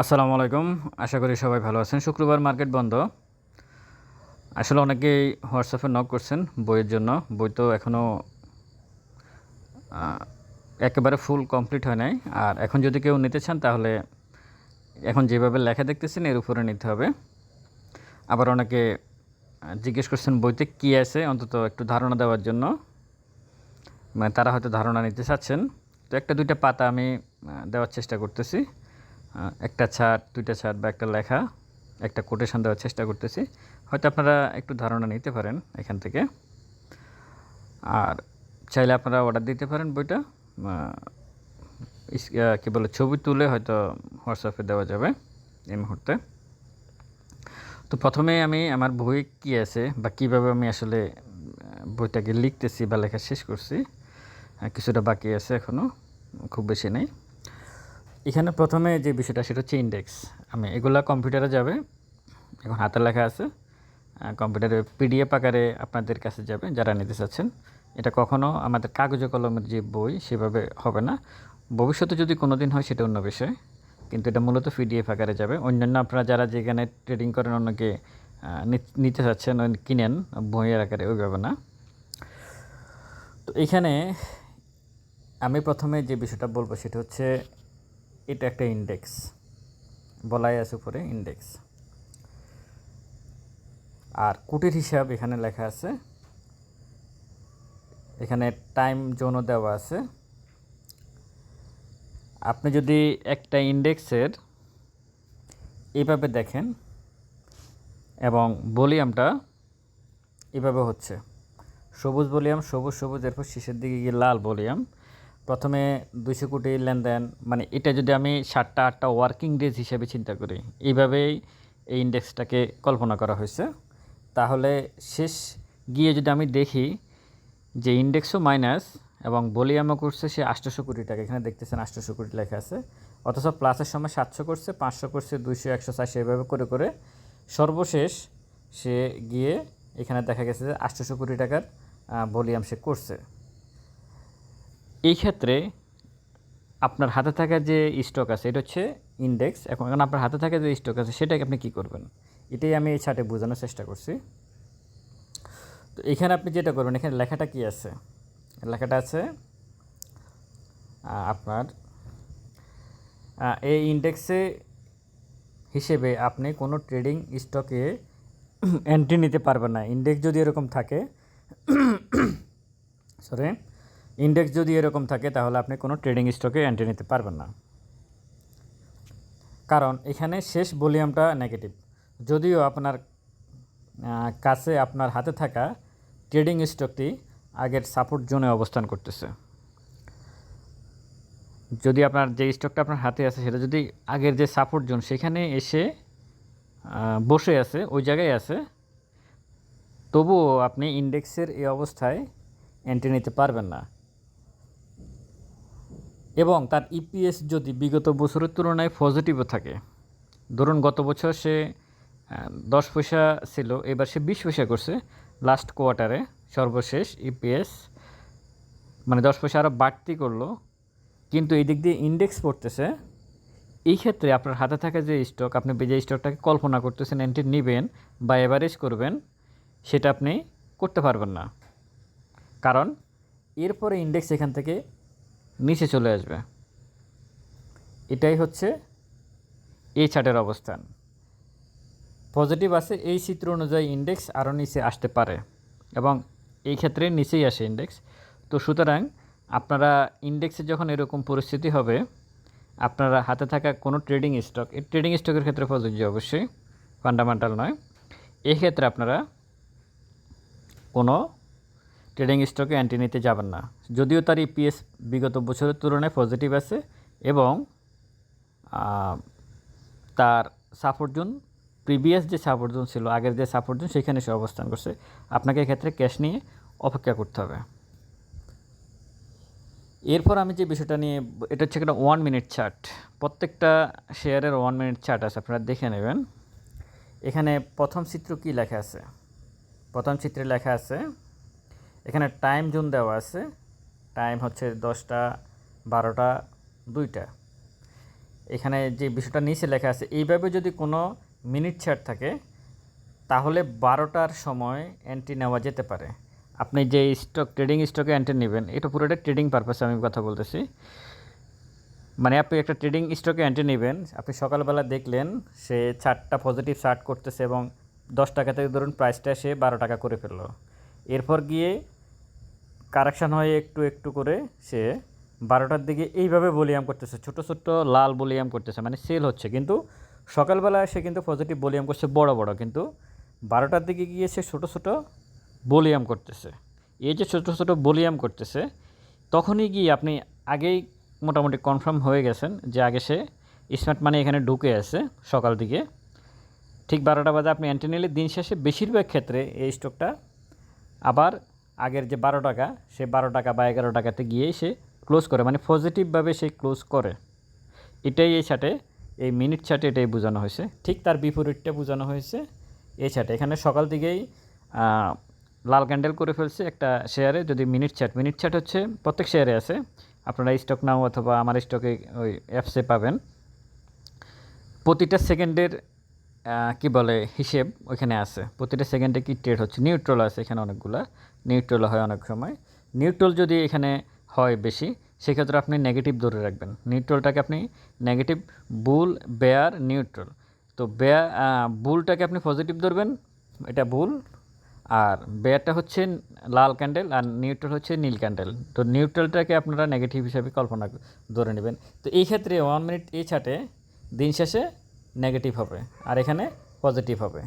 আসসালামু আলাইকুম। আশা করি সবাই ভালো আছেন। শুক্রবার মার্কেট বন্ধ। আসলে অনেকেই হোয়াটসঅ্যাপে নক করছেন বইয়ের জন্য। বই তো এখনও একেবারে ফুল কমপ্লিট হয় নাই। আর এখন যদি কেউ নিতে চান তাহলে এখন যেভাবে লেখা দেখতেছেন এর উপরে নিতে হবে। আবার অনেকে জিজ্ঞেস করছেন বইতে কী আছে অন্তত একটু ধারণা দেওয়ার জন্য। মানে তারা হয়তো ধারণা নিতে চাচ্ছেন। তো একটা দুইটা পাতা আমি দেওয়ার চেষ্টা করতেছি। একটা ছাট দুইটা ছাট বা একটা লেখা, একটা কোটেশন দেওয়ার চেষ্টা করতেছি। হয়তো আপনারা একটু ধারণা নিতে পারেন এখান থেকে। আর চাইলে আপনারা অর্ডার দিতে পারেন বইটা। কী বলে, ছবি তুলে হয়তো হোয়াটসঅ্যাপে দেওয়া যাবে এই মুহূর্তে। তো প্রথমে আমি আমার বই কী আছে বা কীভাবে আমি আসলে বইটাকে লিখতেছি বা লেখা শেষ করছি কিছুটা বাকি আছে এখনও খুব বেশি নেই। এখানে প্রথমে যে বিষয়টা, সেটা হচ্ছে ইন্ডেক্স আমি এগুলা কম্পিউটারে যাবে, এখন হাতে লেখা আছে। কম্পিউটারে পিডিএফ আকারে আপনাদের কাছে যাবে, যারা নিতে চাচ্ছেন। এটা কখনও আমাদের কাগজে কলমের যে বই, সেভাবে হবে না। ভবিষ্যতে যদি কোনো দিন হয়, সেটা অন্য বিষয়। কিন্তু এটা মূলত পিডিএফ আকারে যাবে। অন্যান্য আপনারা যারা যেখানে ট্রেডিং করেন অন্যকে নিতে চাচ্ছেন কিনেন, বইয়ের আকারে, ওইভাবে না। তো এখানে আমি প্রথমে যে বিষয়টা বলব, সেটা হচ্ছে এটা একটা ইন্ডেক্স বলাই আছে উপরে ইন্ডেক্স আর কুটির হিসাব এখানে লেখা আছে। এখানে টাইম জোনও দেওয়া আছে। আপনি যদি একটা ইন্ডেক্সের এইভাবে দেখেন এবং ভলিউমটা এভাবে হচ্ছে। সবুজ ভলিউম, সবুজ সবুজ, এরপর শেষের দিকে গিয়ে লাল ভলিউম। প্রথমে দুইশো কোটি লেনদেন মানে এটা যদি আমি সাতটা আটটা ওয়ার্কিং ডেজ হিসেবে চিন্তা করি, এইভাবেই এই ইন্ডেক্সটাকে কল্পনা করা হয়েছে। তাহলে শেষ গিয়ে যদি আমি দেখি যে ইন্ডেক্সও মাইনাস এবং ভলিউমও করছে সে আটশোশো কোটি টাকা, এখানে দেখতেছেন আটশোশো কোটি লেখা আছে, অথচ প্লাসের সময় সাতশো করছে, পাঁচশো করছে, দুইশো, একশো, চারশো, এভাবে করে করে সর্বশেষ সে গিয়ে এখানে দেখা গেছে যে আটশোশো কোটি টাকার ভলিউম সে করছে। এই ক্ষেত্রে আপনার হাতে থাকা যে স্টক আছে, এটা হচ্ছে ইন্ডেক্স এখন এখন আপনার হাতে থাকা যে স্টক আছে, সেটাকে আপনি কী করবেন? এটাই আমি এই ছাটে বোঝানোর চেষ্টা করছি। তো এখানে আপনি যেটা করবেন, এখানে লেখাটা কি আছে? লেখাটা আছে আপনার এই ইন্ডেক্সে হিসেবে আপনি কোনো ট্রেডিং স্টকে এন্ট্রি নিতে পারবেন না। ইন্ডেক্স যদি এরকম থাকে সরি ইন্ডেক্স যদি এরকম থাকে, তাহলে আপনি কোনো ট্রেডিং স্টকে এন্ট্রি নিতে পারবেন না। কারণ এখানে শেষ ভলিউমটা নেগেটিভ যদিও আপনার কাছে আপনার হাতে থাকা ট্রেডিং স্টকটি আগের সাপোর্ট জোনে অবস্থান করতেছে। যদি আপনার যে স্টকটা আপনার হাতে আছে, সেটা যদি আগের যে সাপোর্ট জোন সেখানে এসে বসে আছে, ওই জায়গায় আছে, তবুও আপনি ইন্ডেক্সের এই অবস্থায় এন্ট্রি নিতে পারবেন না। এবং তার ইপিএস যদি বিগত বছরের তুলনায় পজিটিভও থাকে। ধরুন, গত বছর সে দশ পয়সা ছিল, এবার সে বিশ পয়সা করছে। লাস্ট কোয়ার্টারে সর্বশেষ ইপিএস মানে দশ পয়সা আরও বাড়তি করল। কিন্তু এই দিক দিয়ে ইন্ডেক্স পড়তেছে। এই ক্ষেত্রে আপনার হাতে থাকা যে স্টক আপনি যে স্টকটাকে কল্পনা করতেছেন এন্ট্রি নেবেন বা এভারেজ করবেন, সেটা আপনি করতে পারবেন না। কারণ, এরপরে ইন্ডেক্স এখান থেকে নিচে চলে আসবে। এটাই হচ্ছে এই চার্টের অবস্থান। পজিটিভ আছে এই চিত্র অনুযায়ী ইন্ডেক্স আরও নিচে আসতে পারে এবং এই ক্ষেত্রে নিচেই আসে ইন্ডেক্স তো সুতরাং আপনারা ইন্ডেক্সে যখন এরকম পরিস্থিতি হবে, আপনারা হাতে থাকা কোনো ট্রেডিং স্টক এই ট্রেডিং স্টকের ক্ষেত্রে প্রযোজ্য অবশ্যই ফান্ডামেন্টাল নয়। এক্ষেত্রে আপনারা কোনো ট্রেডিং স্টকে অ্যান্টি নিতে যাবেন না। যদিও তার ইপিএস বিগত বছরের তুলনায় পজিটিভ আছে এবং তার সাপোর্ট জোন প্রিভিয়াস যে সাপোর্ট জোন ছিল, আগের যে সাপোর্ট জোন সেখানে সে অবস্থান করছে। আপনাকে এক্ষেত্রে ক্যাশ নিয়ে অপেক্ষা করতে হবে। এরপর আমি যে বিষয়টা নিয়ে, এটা হচ্ছে একটা ওয়ান মিনিট চার্ট প্রত্যেকটা শেয়ারের ওয়ান মিনিট চার্ট আছে, আপনারা দেখে নেবেন। এখানে প্রথম চিত্র কি লেখা আছে? প্রথম চিত্রে লেখা আছে এখানে টাইম জোন দেওয়া আছে। টাইম হচ্ছে দশটা, বারোটা, দুইটা। এখানে যে বিষয়টা নিচে লেখা আছে, এইভাবে যদি কোনো মিনিট ছাড় থাকে, তাহলে বারোটার সময় এন্ট্রি নেওয়া যেতে পারে। আপনি যে স্টক ট্রেডিং স্টকে এন্ট্রি নেবেন, এটা পুরোটা ট্রেডিং পারপাসে আমি কথা বলতেছি। মানে আপনি একটা ট্রেডিং স্টকে এন্ট্রি নেবেন, আপনি সকালবেলা দেখলেন সে চারটা পজিটিভ চার্ট করতেছে এবং দশ টাকা থেকে ধরুন প্রাইসটা সে বারো টাকা করে ফেলল। এরপর গিয়ে কারেকশান হয়ে একটু একটু করে, সে বারোটার দিকে এইভাবে বলিয়াম করতেছে, ছোট ছোট লাল বলিয়াম করতেছে মানে সেল হচ্ছে। কিন্তু সকালবেলা সে কিন্তু পজিটিভ বলিয়াম করছে, বড় বড়। কিন্তু বারোটার দিকে গিয়ে সে ছোটো ছোটো বলিয়াম করতেছে। এই যে ছোটো ছোটো বলিয়াম করতেছে, তখনই গিয়ে আপনি আগেই মোটামুটি কনফার্ম হয়ে গেছেন যে আগে সে স্মার্ট মানি এখানে ঢুকে আছে সকাল দিকে। ঠিক বারোটা বাজে আপনি এন্ট্রি নিলে দিন শেষে বেশিরভাগ ক্ষেত্রে এই স্টকটা আবার আগের যে বারো টাকা সে বারো টাকা বা এগারো টাকাতে গিয়ে সে ক্লোজ করে মানে পজিটিভভাবে সে ক্লোজ করে। এটাই এই চার্টে এই মিনিট চার্টে এটাই বোঝানো হয়েছে। ঠিক তার বিপরীতটা বোঝানো হয়েছে এই চার্টে এখানে সকাল আহ, লাল ক্যান্ডেল করে ফেলছে একটা শেয়ারে যদি মিনিট চার্ট মিনিট চার্ট হচ্ছে প্রত্যেক শেয়ারে আছে। আপনারা স্টক নাও অথবা আমার স্টকে ওই অ্যাপসে পাবেন। প্রতিটা সেকেন্ডের কি বলে, হিসেব ওইখানে আছে। প্রতিটা সেকেন্ডে কি ট্রেড হচ্ছে? নিউট্রল আছে এখানে অনেকগুলা। নিউট্রল হয় অনেক সময়। নিউট্রল যদি এখানে হয় বেশি, সেক্ষেত্রে আপনি নেগেটিভ ধরে রাখবেন। নিউট্রলটাকে আপনি নেগেটিভ বুল বেয়ার নিউট্রল তো বেয়া বুলটাকে আপনি পজিটিভ ধরবেন। এটা বুল আর বেয়ারটা হচ্ছে লাল ক্যান্ডেল আর নিউট্রাল হচ্ছে নীল ক্যান্ডেল তো নিউট্রালটাকে আপনারা নেগেটিভ হিসাবে কল্পনা ধরে নেবেন। তো এই ক্ষেত্রে ওয়ান মিনিট এই ছাটে দিন শেষে নেগেটিভ হবে, আর এখানে পজিটিভ হবে।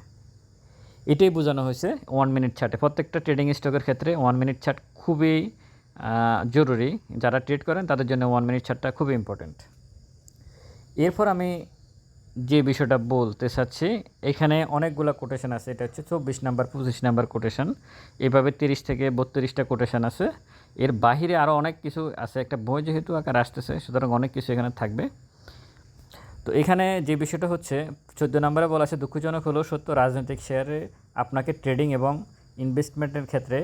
এটাই বোঝানো হয়েছে ওয়ান মিনিট ছাটে প্রত্যেকটা ট্রেডিং স্টকের ক্ষেত্রে ওয়ান মিনিট ছাট খুবই জরুরি। যারা ট্রেড করেন, তাদের জন্য ওয়ান মিনিট ছাটটা খুবই ইম্পর্ট্যান্ট এরপর আমি যে বিষয়টা বলতে চাচ্ছি, এখানে অনেকগুলো কোটেশন আছে। এটা হচ্ছে চব্বিশ নাম্বার, পঁচিশ নাম্বার কোটেশন এভাবে তিরিশ থেকে বত্রিশটা কোটেশন আছে। এর বাহিরে আরও অনেক কিছু আছে। একটা বই যেহেতু আকার আসতেছে, সুতরাং অনেক কিছু এখানে থাকবে। তো এখানে যে বিষয়টা হচ্ছে, চোদ্দ নম্বরে বলা আছে, দুঃখজনক হলো সত্য, রাজনৈতিক শেয়ারে আপনাকে ট্রেডিং এবং ইনভেস্টমেন্টের ক্ষেত্রে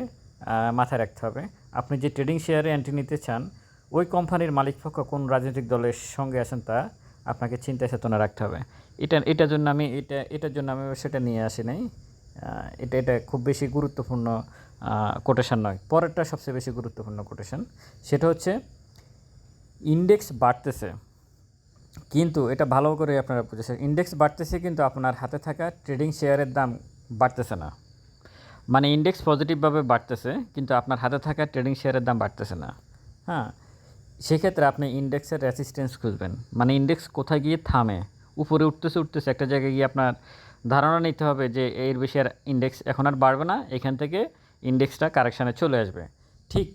মাথায় রাখতে হবে। আপনি যে ট্রেডিং শেয়ারে এন্ট্রি নিতে চান, ওই কোম্পানির মালিকপক্ষ কোন রাজনৈতিক দলের সঙ্গে আছেন তা আপনাকে চিন্তা চেতনা রাখতে হবে। এটা, এটার জন্য আমি, এটা, এটার জন্য আমি সেটা নিয়ে আসি নাই। এটা এটা খুব বেশি গুরুত্বপূর্ণ কোটেশন নয়। পরেরটা সবচেয়ে বেশি গুরুত্বপূর্ণ কোটেশন সেটা হচ্ছে ইন্ডেক্স বাড়তেছে। কিন্তু এটা ভালো করে আপনারা বুঝেছেন। ইন্ডেক্স বাড়তেছে কিন্তু আপনার হাতে থাকা ট্রেডিং শেয়ারের দাম বাড়তেছে না। মানে ইন্ডেক্স পজিটিভভাবে বাড়তেছে, কিন্তু আপনার হাতে থাকা ট্রেডিং শেয়ারের দাম বাড়তেছে না। হ্যাঁ সেক্ষেত্রে আপনি ইন্ডেক্সের রেসিস্টেন্স খুঁজবেন। মানে ইন্ডেক্স কোথায় গিয়ে থামে? উপরে উঠতেছে উঠতেছে। একটা জায়গায় গিয়ে আপনার ধারণা নিতে হবে যে এর বেশি আর ইন্ডেক্স এখন আর বাড়বে না, এখান থেকে ইন্ডেক্সটা কারেকশানে চলে আসবে। ঠিক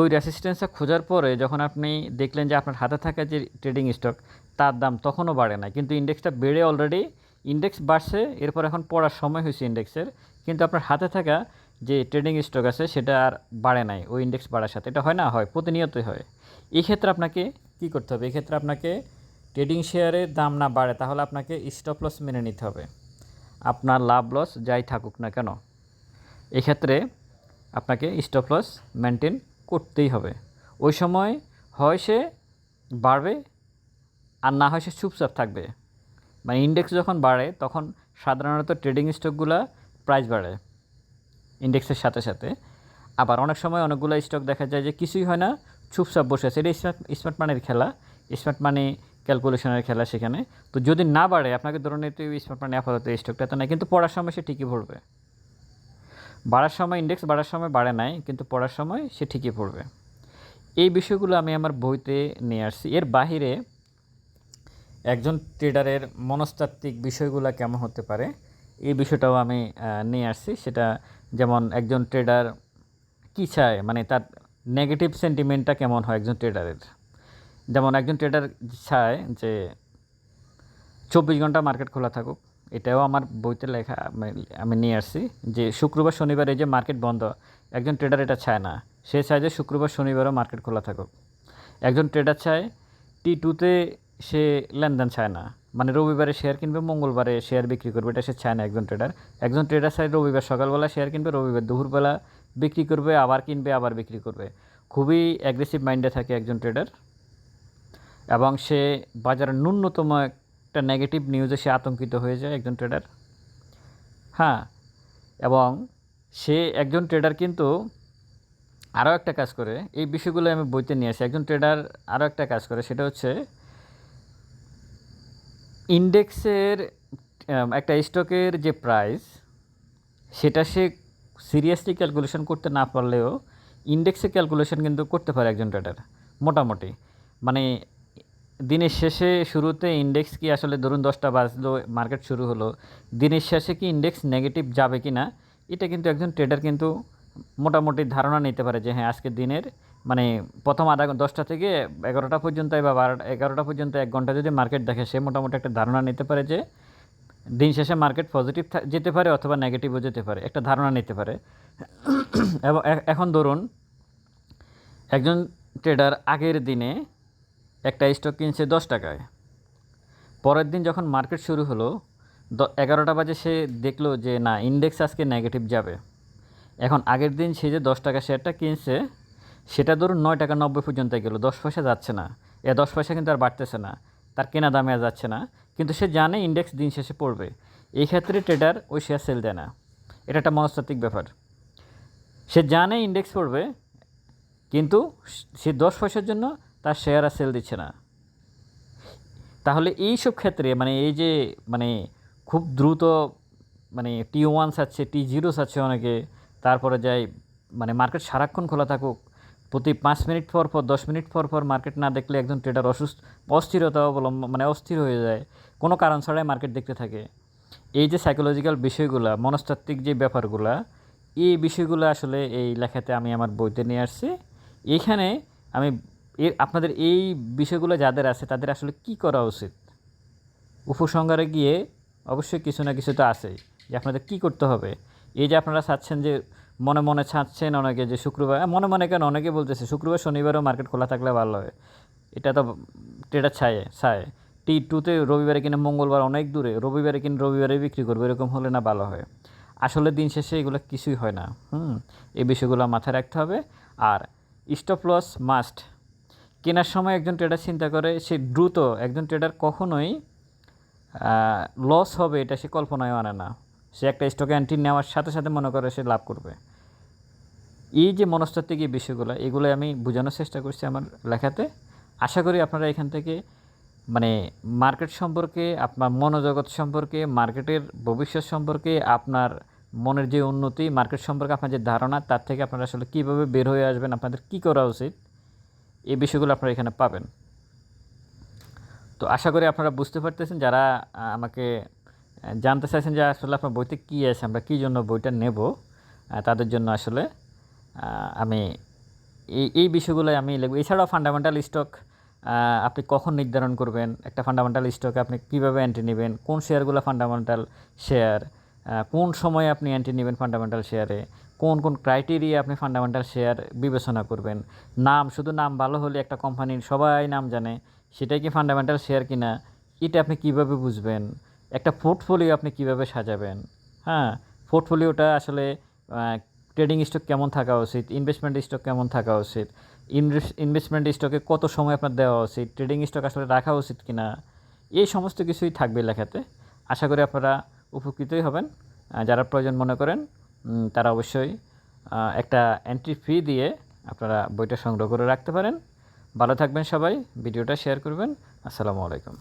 ওই রেসিস্টেন্সটা খোঁজার পরে যখন আপনি দেখলেন যে আপনার হাতে থাকা যে ট্রেডিং স্টক তার দাম তখনও বাড়ে না কিন্তু ইন্ডেক্সটা বেড়ে অলরেডি ইন্ডেক্স বাড়ছে, এরপর এখন পড়ার সময় হয়েছে ইন্ডেক্সের কিন্তু আপনার হাতে থাকা যে ট্রেডিং স্টক আছে, সেটা আর বাড়ে নাই ওই ইন্ডেক্স বাড়ার সাথে। এটা হয় না? হয়, প্রতিনিয়তই হয়। এই ক্ষেত্রে আপনাকে কি করতে হবে? এই ক্ষেত্রে আপনাকে ট্রেডিং শেয়ারের দাম না বাড়ে, তাহলে আপনাকে স্টপ লস মেনে নিতে হবে। আপনার লাভ লস যাই থাকুক না কেন, এক্ষেত্রে আপনাকে স্টপ লস মেনটেন করতেই হবে। ওই সময় হয় সে বাড়বে আর না হয় সে চুপচাপ থাকবে। মানে ইন্ডেক্স যখন বাড়ে, তখন সাধারণত ট্রেডিং স্টকগুলো প্রাইস বাড়ে ইন্ডেক্সের সাথে সাথে। আবার অনেক সময় অনেকগুলো স্টক দেখা যায় যে কিছুই হয় না, চুপচাপ বসে আছে। এটা স্মার্ট স্মার্ট মানির খেলা স্মার্ট মানি ক্যালকুলেশনের খেলা সেখানে। তো যদি না বাড়ে, আপনাকে ধরুন স্মার্ট মানি আপাতত এই স্টকটা তো নাই, কিন্তু পড়ার সময় সে ঠিকই পড়বে বাড়ার সময় ইন্ডেক্স বাড়ার সময় বাড়ে নাই, কিন্তু পড়ার সময় সে ঠিকই পড়বে। এই বিষয়গুলো আমি আমার বইতে নিয়ে আসছি। এর বাহিরে একজন ট্রেডারের মনস্তাত্ত্বিক বিষয়গুলো কেমন হতে পারে, এই বিষয়টাও আমি নিয়ে আসছি। সেটা যেমন একজন ট্রেডার কী চায় মানে তার নেগেটিভ সেন্টিমেন্টটা কেমন হয় একজন ট্রেডারের যেমন একজন ট্রেডার চায় যে, চব্বিশ ঘণ্টা মার্কেট খোলা থাকুক এটাও আমার বইতে লেখা আমি- আমি নিয়ে আসছি যে শুক্রবার, শনিবার এই যে মার্কেট বন্ধ, একজন ট্রেডার এটা চায় না। সে চায় যে শুক্রবার, শনিবারও মার্কেট খোলা থাকুক। একজন ট্রেডার চায় টি টুতে সে লেনদেন চায় না। মানে রবিবারে শেয়ার কিনবে, মঙ্গলবারে শেয়ার বিক্রি করবে, এটা সে চায় না একজন ট্রেডার একজন ট্রেডার চায় রবিবার সকালবেলা শেয়ার কিনবে, রবিবার দুপুরবেলা বিক্রি করবে, আবার কিনবে, আবার বিক্রি করবে। খুবই অ্যাগ্রেসিভ মাইন্ডে থাকে একজন ট্রেডার এবং সে বাজারের ন্যূনতম একটা নেগেটিভ নিউজে সে আতঙ্কিত হয়ে যায় একজন ট্রেডার হ্যাঁ এবং সে একজন ট্রেডার কিন্তু আরও একটা কাজ করে। এই বিষয়গুলো আমি বইতে নিয়ে আসি। একজন ট্রেডার আরও একটা কাজ করে, সেটা হচ্ছে ইন্ডেক্সের একটা স্টকের যে প্রাইস সেটা সে সিরিয়াসলি ক্যালকুলেশন করতে না পারলেও ইন্ডেক্সে ক্যালকুলেশন কিন্তু করতে পারে একজন ট্রেডার মোটামুটি। মানে দিনের শেষে শুরুতে ইন্ডেক্স কি আসলে ধরুন দশটা বাজলো মার্কেট শুরু হলো, দিনের শেষে কি ইন্ডেক্স নেগেটিভ যাবে কি না এটা কিন্তু একজন ট্রেডার কিন্তু মোটামুটি ধারণা নিতে পারে যে হ্যাঁ আজকে দিনের মানে প্রথম আধা দশটা থেকে এগারোটা পর্যন্ত বা বারোটা এগারোটা পর্যন্ত এক ঘণ্টা যদি মার্কেট দেখে, সে মোটামুটি একটা ধারণা নিতে পারে যে দিন শেষে মার্কেট পজিটিভ যেতে পারে অথবা নেগেটিভও যেতে পারে, একটা ধারণা নিতে পারে। এবং এখন ধরুন, একজন ট্রেডার আগের দিনে একটা স্টক কিনছে দশ টাকায়। পরের দিন যখন মার্কেট শুরু হলো এগারোটা বাজে সে দেখল যে, না ইন্ডেক্স আজকে নেগেটিভ যাবে। এখন আগের দিন সে যে দশ টাকা শেয়ারটা কিনছে, সেটা ধরুন নয় টাকা নব্বই পর্যন্ত গেলো। দশ পয়সা যাচ্ছে না। এ দশ পয়সা কিন্তু আর বাড়তেছে না। তার কেনা দামে আর যাচ্ছে না। কিন্তু সে জানে ইন্ডেক্স দিন শেষে পড়বে। এই ক্ষেত্রে ট্রেডার ওই শেয়ার সেল দেয় না। এটা একটা মনস্তাত্ত্বিক ব্যাপার। সে জানে ইন্ডেক্স পড়বে, কিন্তু সে দশ পয়সার জন্য তার শেয়ার আর সেল দিচ্ছে না। তাহলে এই সব ক্ষেত্রে মানে এই যে মানে খুব দ্রুত মানে টি ওয়ানস আছে টি জিরোস আছে অনেকে, তারপরে যাই মানে মার্কেট সারাক্ষণ খোলা থাকুক, প্রতি পাঁচ মিনিট পর পর, দশ মিনিট পর পর মার্কেট না দেখলে একজন ট্রেডার অসুস্থ, অস্থিরতা অবলম্বন মানে অস্থির হয়ে যায়, কোনো কারণ ছাড়াই মার্কেট দেখতে থাকে। এই যে সাইকোলজিক্যাল বিষয়গুলা, মনস্তাত্ত্বিক যে ব্যাপারগুলা, এই বিষয়গুলো আসলে এই লেখাতে আমি আমার বইতে নিয়ে আসছি। এইখানে আমি এর আপনাদের এই বিষয়গুলো যাদের আছে, তাদের আসলে কি করা উচিত? উপসংহারে গিয়ে অবশ্যই কিছু না কিছু তো আছেই, যে আপনাদের কী করতে হবে? এই যে আপনারা চাচ্ছেন যে, মনে মনে ছাড়ছেন অনেকে যে শুক্রবার মনে মনে কেন? অনেকে বলতেছে, শুক্রবার, শনিবারও মার্কেট খোলা থাকলে ভালো হয়। এটা তো ট্রেডার ছায়ে ছায় টি টুতে রবিবারে কিনে মঙ্গলবার অনেক দূরে, রবিবারে কিনে রবিবারে বিক্রি করবে, এরকম হলে না ভালো হয়। আসলে দিন শেষে এগুলো কিছুই হয় না, হুম? এই বিষয়গুলো মাথায় রাখতে হবে। আর স্টপ লস মাস্ট কেনার সময় একজন ট্রেডার চিন্তা করে, সে দ্রুত একজন ট্রেডার কখনোই লস হবে এটা সে কল্পনায় আনে না। সে একটা স্টকে অ্যান্টি নেওয়ার সাথে সাথে মনে করে সে লাভ করবে। এই যে মনস্তাত্ত্বিক এই বিষয়গুলো, এগুলো আমি বোঝানোর চেষ্টা করছি আমার লেখাতে। আশা করি আপনারা এখান থেকে মানে মার্কেট সম্পর্কে, আপনার মনোজগৎ সম্পর্কে মার্কেটের ভবিষ্যৎ সম্পর্কে, আপনার মনের যে উন্নতি মার্কেট সম্পর্কে আপনার যে ধারণা, তার থেকে আপনারা আসলে কীভাবে বের হয়ে আসবেন, আপনাদের কী করা উচিত এই বিষয়গুলো আপনারা এখানে পাবেন। তো আশা করি আপনারা বুঝতে পারতেছেন, যারা আমাকে জানতে চাইছেন যে আসলে আপনার বইতে কী আছে, আমরা কী জন্য বইটা নেব তাদের জন্য আসলে আমি এই এই বিষয়গুলো আমি লিখব। এছাড়াও ফান্ডামেন্টাল স্টক আপনি কখন নির্ধারণ করবেন, একটা ফান্ডামেন্টাল স্টকে আপনি কীভাবে এন্ট্রি নেবেন, কোন শেয়ারগুলো ফান্ডামেন্টাল শেয়ার কোন সময়ে আপনি এন্ট্রি নেবেন ফান্ডামেন্টাল শেয়ারে কোন কোন ক্রাইটেরিয়া আপনি ফান্ডামেন্টাল শেয়ার বিবেচনা করবেন? নাম, শুধু নাম ভালো হলে একটা কোম্পানির সবাই নাম জানে, সেটাই কি ফান্ডামেন্টাল শেয়ার কিনা? এটা আপনি কীভাবে বুঝবেন? একটা পোর্টফোলিও আপনি কীভাবে সাজাবেন? হ্যাঁ পোর্টফোলিওটা আসলে ট্রেডিং স্টক কেমন থাকা উচিত? ইনভেস্টমেন্ট স্টক কেমন থাকা উচিত? ইনভেস্টমেন্ট স্টকে কত সময় আপনার দেওয়া উচিত? ট্রেডিং স্টক আসলে রাখা উচিত কিনা? এই সমস্ত কিছুই থাকবে লেখাতে। আশা করি আপনারা উপকৃতই হবেন। যারা প্রয়োজন মনে করেন তারা অবশ্যই একটা এন্ট্রি ফি দিয়ে আপনারা বইটা সংগ্রহ করে রাখতে পারেন। ভালো থাকবেন সবাই, ভিডিওটা শেয়ার করবেন। আসসালামু আলাইকুম।